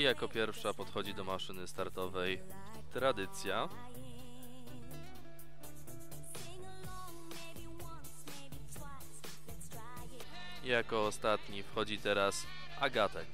I jako pierwsza podchodzi do maszyny startowej Tradycja. I jako ostatni wchodzi teraz Agatek.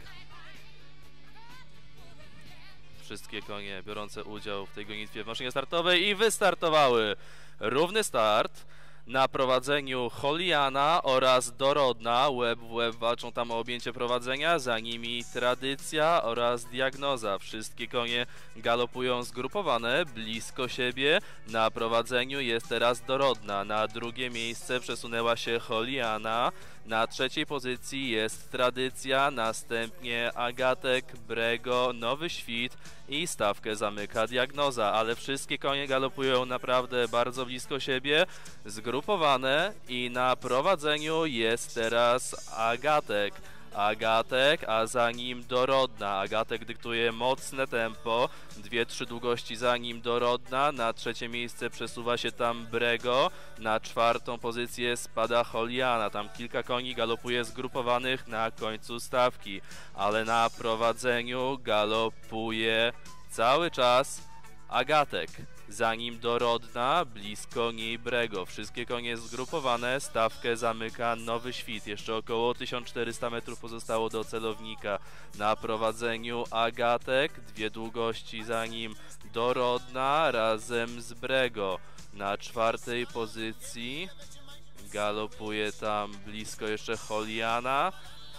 Wszystkie konie biorące udział w tej gonitwie w maszynie startowej i wystartowały. Równy start. Na prowadzeniu Holiana oraz Dorodna. Łeb w łeb walczą tam o objęcie prowadzenia. Za nimi Tradycja oraz Diagnoza. Wszystkie konie galopują zgrupowane blisko siebie. Na prowadzeniu jest teraz Dorodna. Na drugie miejsce przesunęła się Holiana. Na trzeciej pozycji jest Tradycja, następnie Agatek, Brego, Nowy Świt i stawkę zamyka Diagnoza, ale wszystkie konie galopują naprawdę bardzo blisko siebie, zgrupowane i na prowadzeniu jest teraz Agatek. Agatek, a za nim Dorodna. Agatek dyktuje mocne tempo, dwie, trzy długości za nim Dorodna, na trzecie miejsce przesuwa się tam Brego, na czwartą pozycję spada Holiana, tam kilka koni galopuje zgrupowanych na końcu stawki, ale na prowadzeniu galopuje cały czas Agatek. Za nim Dorodna, blisko niej Brego. Wszystkie konie zgrupowane, stawkę zamyka Nowy Świt. Jeszcze około 1400 metrów pozostało do celownika. Na prowadzeniu Agatek, dwie długości za nim Dorodna razem z Brego. Na czwartej pozycji galopuje tam blisko jeszcze Holiana,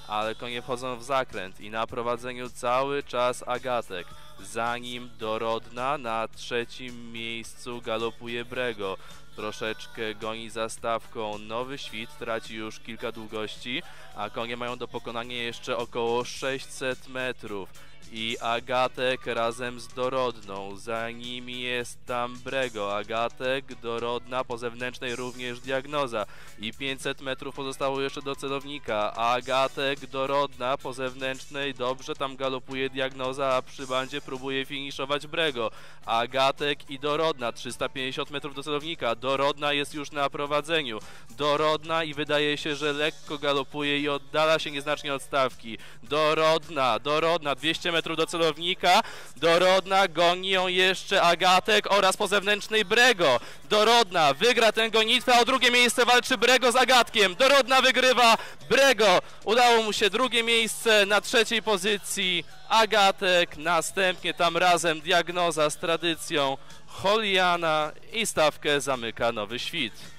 ale konie wchodzą w zakręt i na prowadzeniu cały czas Agatek. Za nim Dorodna, na trzecim miejscu galopuje Brego. Troszeczkę goni za stawką Nowy Świt, traci już kilka długości, a konie mają do pokonania jeszcze około 600 metrów. I Agatek razem z Dorodną, za nimi jest tam Brego, Agatek, Dorodna, po zewnętrznej również Diagnoza. I 500 metrów pozostało jeszcze do celownika, Agatek, Dorodna, po zewnętrznej, dobrze tam galopuje Diagnoza, a przy bandzie próbuje finiszować Brego, Agatek i Dorodna, 350 metrów do celownika, Dorodna jest już na prowadzeniu, Dorodna i wydaje się, że lekko galopuje i oddala się nieznacznie od stawki, Dorodna, Dorodna, 200 metrów do celownika, Dorodna goni ją jeszcze Agatek oraz po zewnętrznej Brego, Dorodna wygra tę gonitwę, a o drugie miejsce walczy Brego z Agatkiem, Dorodna wygrywa, Brego. Udało mu się drugie miejsce na trzeciej pozycji, Agatek, następnie tam razem diagnoza z tradycją Holiana i stawkę zamyka Nowy Świt.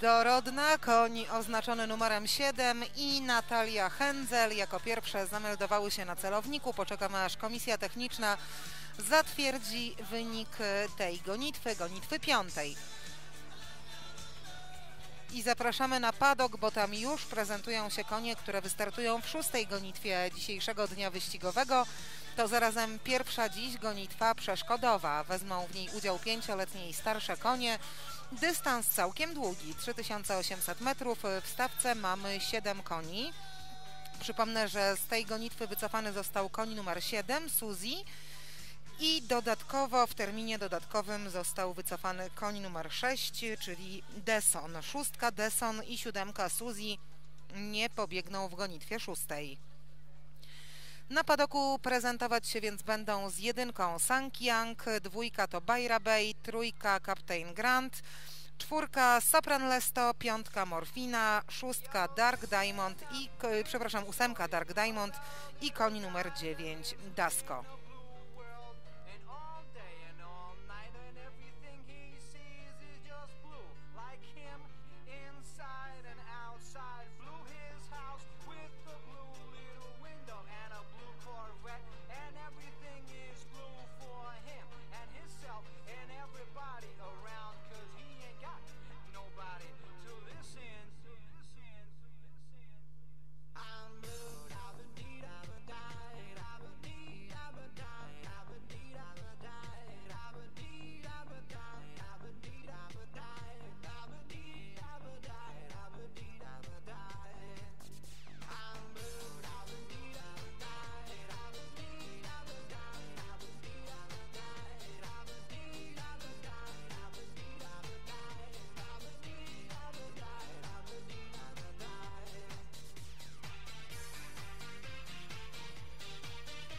Dorodna, koń oznaczony numerem 7 i Natalia Hędzel jako pierwsze zameldowały się na celowniku. Poczekamy aż komisja techniczna zatwierdzi wynik tej gonitwy, gonitwy piątej. I zapraszamy na padok, bo tam już prezentują się konie, które wystartują w szóstej gonitwie dzisiejszego dnia wyścigowego. To zarazem pierwsza dziś gonitwa przeszkodowa. Wezmą w niej udział pięcioletnie i starsze konie. Dystans całkiem długi, 3800 metrów. W stawce mamy 7 koni. Przypomnę, że z tej gonitwy wycofany został koń numer 7, Suzy. I dodatkowo w terminie dodatkowym został wycofany koń numer 6, czyli Deson. Szóstka Deson i siódemka Suzy nie pobiegną w gonitwie szóstej. Na padoku prezentować się więc będą z jedynką Sankiang, dwójka to Bayra Bay, trójka Captain Grant, czwórka Sopran Lesto, piątka Morfina, szóstka Dark Diamond i, przepraszam, ósemka Dark Diamond i koń numer 9 Dasko.